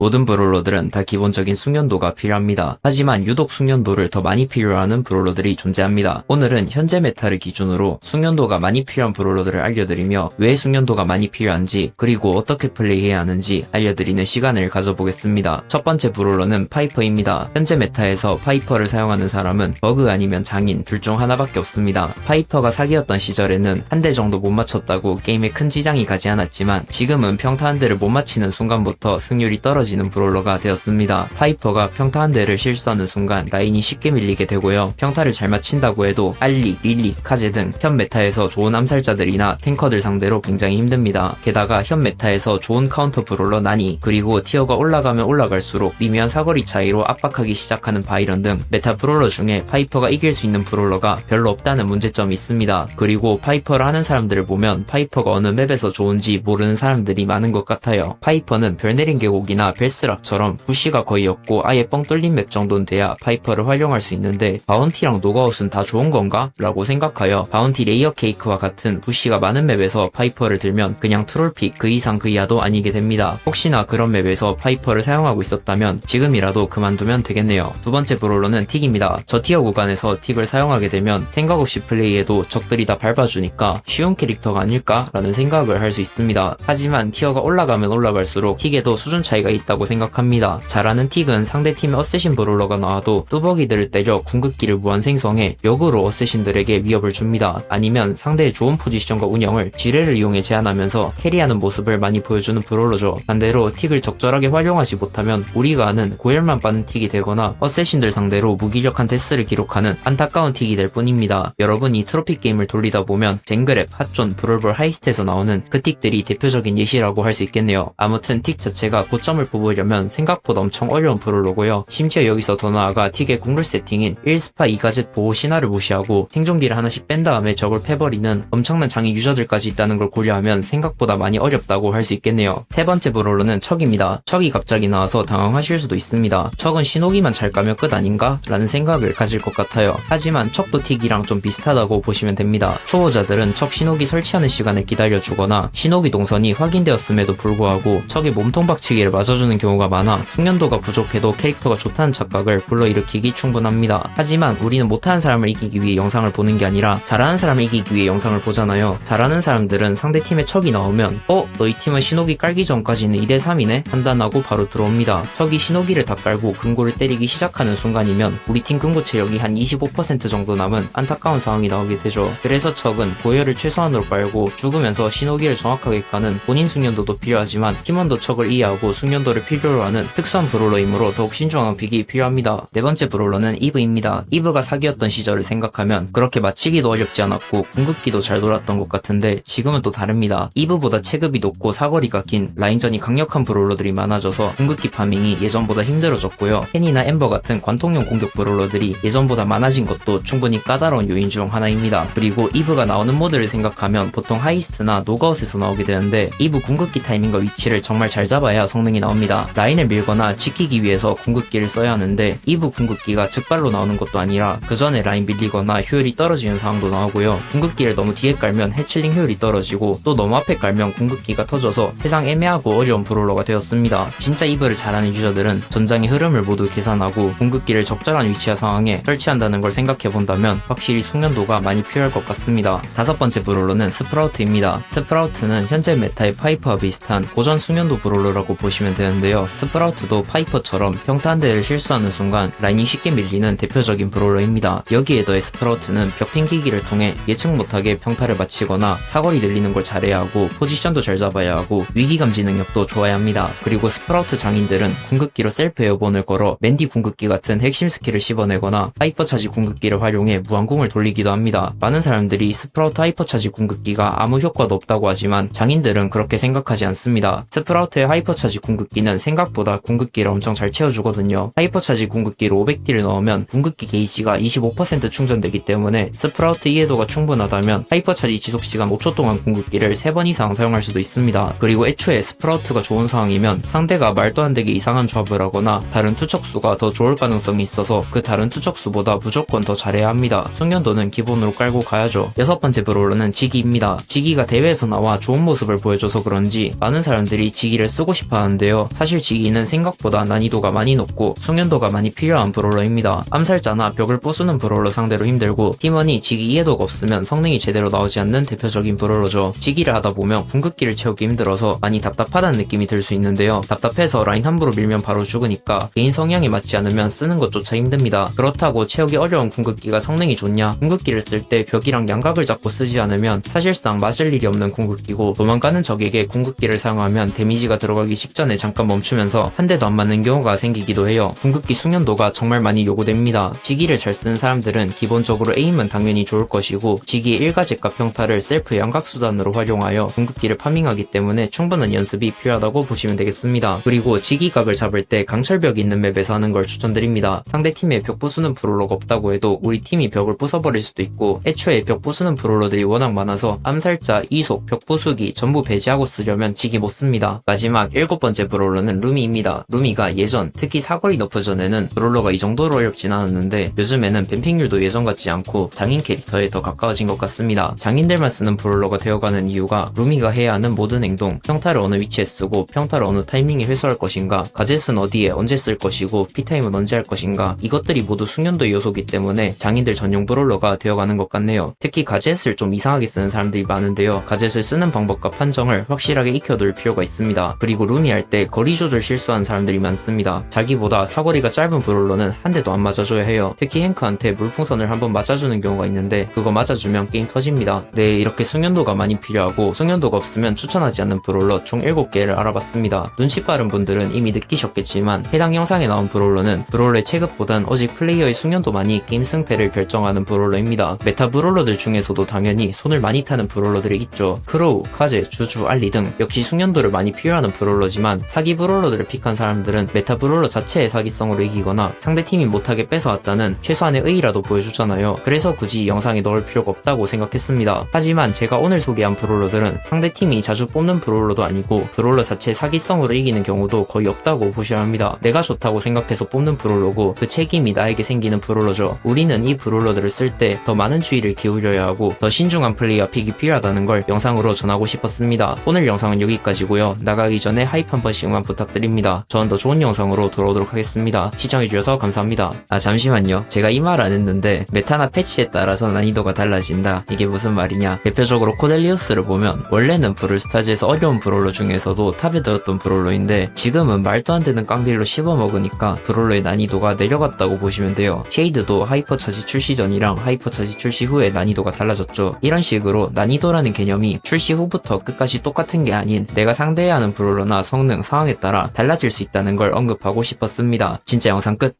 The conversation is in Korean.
모든 브롤러들은 다 기본적인 숙련도가 필요합니다. 하지만 유독 숙련도를 더 많이 필요하는 브롤러들이 존재합니다. 오늘은 현재 메타를 기준으로 숙련도가 많이 필요한 브롤러들을 알려드리며 왜 숙련도가 많이 필요한지 그리고 어떻게 플레이해야 하는지 알려드리는 시간을 가져보겠습니다. 첫 번째 브롤러는 파이퍼입니다. 현재 메타에서 파이퍼를 사용하는 사람은 버그 아니면 장인 둘 중 하나밖에 없습니다. 파이퍼가 사기였던 시절에는 한 대 정도 못 맞췄다고 게임에 큰 지장이 가지 않았지만 지금은 평타 한 대를 못 맞히는 순간부터 승률이 떨어지 는 브롤러가 되었습니다. 파이퍼가 평타 한 대를 실수하는 순간 라인이 쉽게 밀리게 되고요. 평타를 잘 맞힌다고 해도 알리, 릴리, 카제 등 현 메타에서 좋은 암살자들이나 탱커들 상대로 굉장히 힘듭니다. 게다가 현 메타에서 좋은 카운터 브롤러 나니 그리고 티어가 올라가면 올라갈수록 미묘한 사거리 차이로 압박하기 시작하는 바이런 등 메타 브롤러 중에 파이퍼가 이길 수 있는 브롤러가 별로 없다는 문제점이 있습니다. 그리고 파이퍼를 하는 사람들을 보면 파이퍼가 어느 맵에서 좋은지 모르는 사람들이 많은 것 같아요. 파이퍼는 별내린 계곡이나 벨스락처럼 부시가 거의 없고 아예 뻥 뚫린 맵 정도는 돼야 파이퍼를 활용할 수 있는데 바운티랑 노가웃은 다 좋은 건가? 라고 생각하여 바운티 레이어 케이크와 같은 부시가 많은 맵에서 파이퍼를 들면 그냥 트롤픽 그 이상 그 이하도 아니게 됩니다. 혹시나 그런 맵에서 파이퍼를 사용하고 있었다면 지금이라도 그만두면 되겠네요. 두 번째 브롤러는 틱입니다. 저 티어 구간에서 틱을 사용하게 되면 생각 없이 플레이해도 적들이 다 밟아주니까 쉬운 캐릭터가 아닐까? 라는 생각을 할 수 있습니다. 하지만 티어가 올라가면 올라갈수록 틱에도 수준 차이가 있다 고 생각합니다. 잘하는 틱은 상대 팀의 어쌔신 브롤러가 나와도 뚜벅이들을 때려 궁극기를 무한 생성해 역으로 어쌔신들에게 위협을 줍니다. 아니면 상대의 좋은 포지션과 운영을 지뢰를 이용해 제한하면서 캐리하는 모습을 많이 보여주는 브롤러죠. 반대로 틱을 적절하게 활용하지 못하면 우리가 아는 고열만 빠는 틱이 되거나 어쌔신들 상대로 무기력한 데스를 기록하는 안타까운 틱이 될 뿐입니다. 여러분이 트로피 게임을 돌리다 보면 젠그랩, 핫존, 브롤볼 하이스트에서 나오는 그 틱들이 대표적인 예시라고 할 수 있겠네요. 아무튼 틱 자체가 고점을 뽑으려면 생각보다 엄청 어려운 브롤러고요. 심지어 여기서 더 나아가 틱의 국룰 세팅인 1스파 2가젯 보호 신화를 무시하고 생존기를 하나씩 뺀 다음에 적을 패버리는 엄청난 장애 유저들까지 있다는 걸 고려하면 생각보다 많이 어렵다고 할 수 있겠네요. 세 번째 브롤러는 척입니다. 척이 갑자기 나와서 당황하실 수도 있습니다. 척은 신호기만 잘 까면 끝 아닌가? 라는 생각을 가질 것 같아요. 하지만 척도 틱이랑 좀 비슷하다고 보시면 됩니다. 초보자들은 척 신호기 설치하는 시간을 기다려주거나 신호기 동선이 확인되었음에도 불구하고 척의 몸통 박치기를 맞아주는 경우가 많아 숙련도가 부족해도 캐릭터가 좋다는 착각을 불러일으키기 충분합니다. 하지만 우리는 못하는 사람을 이기기 위해 영상을 보는 게 아니라 잘하는 사람을 이기기 위해 영상을 보잖아요. 잘하는 사람들은 상대 팀에 척이 나오면 어? 너희 팀은 신호기 깔기 전까지는 2대3이네? 판단하고 바로 들어옵니다. 척이 신호기를 다 깔고 금고를 때리기 시작하는 순간이면 우리 팀 금고 체력이 한 25% 정도 남은 안타까운 상황이 나오게 되죠. 그래서 척은 고열을 최소한으로 빨고 죽으면서 신호기를 정확하게 까는 본인 숙련도도 필요하지만 팀원도 척을 이해하고 숙련도 를 필요로 하는 특수한 브롤러이므로 더욱 신중한 픽이 필요합니다. 네 번째 브롤러는 이브입니다. 이브가 사기였던 시절을 생각하면 그렇게 맞히기도 어렵지 않았고 궁극기도 잘 돌았던 것 같은데 지금은 또 다릅니다. 이브보다 체급이 높고 사거리가 긴 라인전이 강력한 브롤러들이 많아져서 궁극기 파밍이 예전보다 힘들어졌고요. 펜이나 엠버 같은 관통용 공격 브롤러들이 예전보다 많아진 것도 충분히 까다로운 요인 중 하나입니다. 그리고 이브가 나오는 모드를 생각하면 보통 하이스트나 노가웃에서 나오게 되는데 이브 궁극기 타이밍과 위치를 정말 잘 잡아야 성능이 나옵니다. 라인을 밀거나 지키기 위해서 궁극기를 써야 하는데 이브 궁극기가 즉발로 나오는 것도 아니라 그 전에 라인 밀리거나 효율이 떨어지는 상황도 나오고요. 궁극기를 너무 뒤에 깔면 해칠링 효율이 떨어지고 또 너무 앞에 깔면 궁극기가 터져서 세상 애매하고 어려운 브롤러가 되었습니다. 진짜 이브를 잘하는 유저들은 전장의 흐름을 모두 계산하고 궁극기를 적절한 위치와 상황에 설치한다는 걸 생각해 본다면 확실히 숙련도가 많이 필요할 것 같습니다. 다섯 번째 브롤러는 스프라우트입니다. 스프라우트는 현재 메타의 파이퍼와 비슷한 고전 숙련도 브롤러라고 보시면 되는데 요. 스프라우트도 파이퍼처럼 평타 한 대를 실수하는 순간 라인이 쉽게 밀리는 대표적인 브롤러입니다. 여기에 더해 스프라우트는 벽 튕기기를 통해 예측 못하게 평타를 맞히거나 사거리 늘리는 걸 잘해야 하고 포지션도 잘 잡아야 하고 위기감지 능력도 좋아야 합니다. 그리고 스프라우트 장인들은 궁극기로 셀프 에어본을 걸어 맨디 궁극기 같은 핵심 스킬을 씹어내거나 하이퍼 차지 궁극기를 활용해 무한궁을 돌리기도 합니다. 많은 사람들이 스프라우트 하이퍼 차지 궁극기가 아무 효과도 없다고 하지만 장인들은 그렇게 생각하지 않습니다. 스프라우트의 하이퍼 차지 궁극기 는 생각보다 궁극기를 엄청 잘 채워주거든요. 하이퍼 차지 궁극기로 500딜을 넣으면 궁극기 게이지가 25% 충전되기 때문에 스프라우트 이해도가 충분하다면 하이퍼 차지 지속 시간 5초 동안 궁극기를 3번 이상 사용할 수도 있습니다. 그리고 애초에 스프라우트가 좋은 상황이면 상대가 말도 안 되게 이상한 조합을 하거나 다른 투척수가 더 좋을 가능성이 있어서 그 다른 투척수보다 무조건 더 잘해야 합니다. 숙련도는 기본으로 깔고 가야죠. 여섯 번째 브롤러는 지기입니다. 지기가 대회에서 나와 좋은 모습을 보여줘서 그런지 많은 사람들이 지기를 쓰고 싶어 하는데요. 사실 지기는 생각보다 난이도가 많이 높고 숙련도가 많이 필요한 브롤러입니다. 암살자나 벽을 부수는 브롤러 상대로 힘들고 팀원이 지기 이해도가 없으면 성능이 제대로 나오지 않는 대표적인 브롤러죠. 지기를 하다 보면 궁극기를 채우기 힘들어서 많이 답답하다는 느낌이 들 수 있는데요. 답답해서 라인 함부로 밀면 바로 죽으니까 개인 성향에 맞지 않으면 쓰는 것조차 힘듭니다. 그렇다고 채우기 어려운 궁극기가 성능이 좋냐? 궁극기를 쓸 때 벽이랑 양각을 잡고 쓰지 않으면 사실상 맞을 일이 없는 궁극기고 도망가는 적에게 궁극기를 사용하면 데미지가 들어가기 직전에 잠깐 멈추면서 한 대도 안 맞는 경우가 생기기도 해요. 궁극기 숙련도가 정말 많이 요구됩니다. 지기를 잘 쓰는 사람들은 기본적으로 에임은 당연히 좋을 것이고 지기의 일가제과 평타를 셀프 양각 수단으로 활용하여 궁극기를 파밍하기 때문에 충분한 연습이 필요하다고 보시면 되겠습니다. 그리고 지기각을 잡을 때 강철벽이 있는 맵에서 하는 걸 추천드립니다. 상대 팀에 벽 부수는 브롤러가 없다고 해도 우리 팀이 벽을 부숴버릴 수도 있고 애초에 벽 부수는 브롤러들이 워낙 많아서 암살자, 이속, 벽 부수기 전부 배제하고 쓰려면 지기 못 씁니다. 마지막 일곱 번째 브롤러 는 루미입니다. 루미가 예전 특히 사거리 너프 전에는 브롤러가 이 정도로 어렵진 않았는데 요즘에는 뱀핑률도 예전 같지 않고 장인 캐릭터에 더 가까워진 것 같습니다. 장인들만 쓰는 브롤러가 되어가는 이유가 루미가 해야 하는 모든 행동, 평타를 어느 위치에 쓰고 평타를 어느 타이밍에 회수할 것인가, 가젯은 어디에 언제 쓸 것이고 피타임은 언제 할 것인가 이것들이 모두 숙련도 요소기 때문에 장인들 전용 브롤러가 되어가는 것 같네요. 특히 가젯을 좀 이상하게 쓰는 사람들이 많은데요. 가젯을 쓰는 방법과 판정을 확실하게 익혀둘 필요가 있습니다. 그리고 루미 할 때 거리 조절 실수하는 사람들이 많습니다. 자기보다 사거리가 짧은 브롤러는 한 대도 안 맞아줘야 해요. 특히 행크한테 물풍선을 한번 맞아주는 경우가 있는데 그거 맞아주면 게임 터집니다. 네 이렇게 숙련도가 많이 필요하고 숙련도가 없으면 추천하지 않는 브롤러 총 7개를 알아봤습니다. 눈치 빠른 분들은 이미 느끼셨겠지만 해당 영상에 나온 브롤러는 브롤러의 체급보단 오직 플레이어의 숙련도만이 게임 승패를 결정하는 브롤러입니다. 메타 브롤러들 중에서도 당연히 손을 많이 타는 브롤러들이 있죠. 크로우, 카제, 주주, 알리 등 역시 숙련도를 많이 필요하는 브롤러지만 사기 브롤러들을 픽한 사람들은 메타 브롤러 자체의 사기성으로 이기거나 상대팀이 못하게 뺏어왔다는 최소한의 의의라도 보여주잖아요. 그래서 굳이 영상에 넣을 필요가 없다고 생각했습니다. 하지만 제가 오늘 소개한 브롤러들은 상대팀이 자주 뽑는 브롤러도 아니고 브롤러 자체의 사기성으로 이기는 경우도 거의 없다고 보셔야 합니다. 내가 좋다고 생각해서 뽑는 브롤러고 그 책임이 나에게 생기는 브롤러죠. 우리는 이 브롤러들을 쓸 때 더 많은 주의를 기울여야 하고 더 신중한 플레이와 픽이 필요하다는 걸 영상으로 전하고 싶었습니다. 오늘 영상은 여기까지고요. 나가기 전에 하이프 한 번씩 만 부탁드립니다. 저는 더 좋은 영상으로 돌아오도록 하겠습니다. 시청해주셔서 감사합니다. 아 잠시만요. 제가 이 말 안 했는데 메타나 패치에 따라서 난이도가 달라진다. 이게 무슨 말이냐? 대표적으로 코델리우스를 보면 원래는 브롤스타즈에서 어려운 브롤러 중에서도 탑에 들었던 브롤러인데 지금은 말도 안 되는 깡딜로 씹어먹으니까 브롤러의 난이도가 내려갔다고 보시면 돼요. 쉐이드도 하이퍼 차지 출시 전이랑 하이퍼 차지 출시 후에 난이도가 달라졌죠. 이런 식으로 난이도라는 개념이 출시 후부터 끝까지 똑같은 게 아닌 내가 상대해야 하는 브롤러나 성능, 상황에 따라 달라질 수 있다는 걸 언급하고 싶었습니다. 진짜 영상 끝!